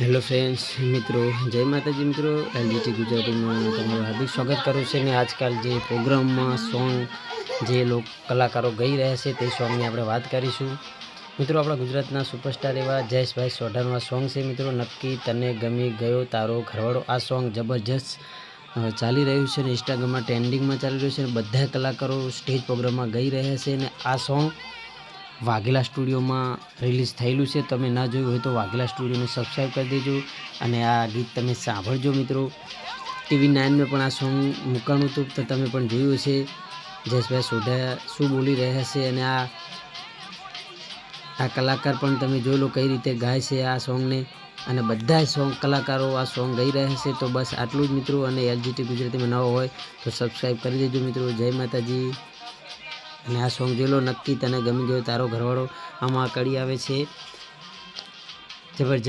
Hello friends, મિત્રો, જય માતાજી મિત્રો, એલજીટી ગુજરાતીમાં તમારું હાર્દિક સ્વાગત કરું છે ને આજકાલ જે પ્રોગ્રામમાં સોંગ જે લોક કલાકારો ગઈ રહ્યા છે તે સોંગની આપણે વાત કરીશું. મિત્રો, આપણા ગુજરાતના સુપરસ્ટાર એવા જયેશભાઈ સોઢાનું આ સોંગ છે. મિત્રો, નક્કી તને ગમી ગયો તારો ઘરવાળો? આ સોંગ જબરજસ્ત ચાલી રહ્યું છે ને ઇન્સ્ટાગ્રામમાં ટ્રેન્ડિંગમાં ચાલી રહ્યું છે અને બધા કલાકારો સ્ટેજ પ્રોગ્રામમાં ગઈ રહ્યા છે અને આ સોંગ વાઘેલા સ્ટુડિયોમાં રિલીઝ થયેલું છે. તમે ના જોયું હોય તો વાઘેલા સ્ટુડિયોને સબસ્ક્રાઈબ કરી દેજો અને આ ગીત તમે સાંભળજો મિત્રો. ટીવી નાઇનમાં પણ આ સોંગ મૂકાણું હતું, તો તમે પણ જોયું હશે. જસભાઈ સોઢા શું બોલી રહ્યા છે અને આ આ કલાકાર પણ તમે જોઈ લો કઈ રીતે ગાય છે આ સોંગને અને બધા સોંગ કલાકારો આ સોંગ ગઈ રહ્યા છે, તો બસ આટલું જ મિત્રો. અને એલજીટી ગુજરાતીમાં નવો હોય તો સબસ્ક્રાઈબ કરી દેજો મિત્રો. જય માતાજી. અને આ સોંગ જોઈ લો, નક્કી તને ગમી ગયો તારો ઘરવાળો. આમાં કડી આવે છે. જબરજસ્ત.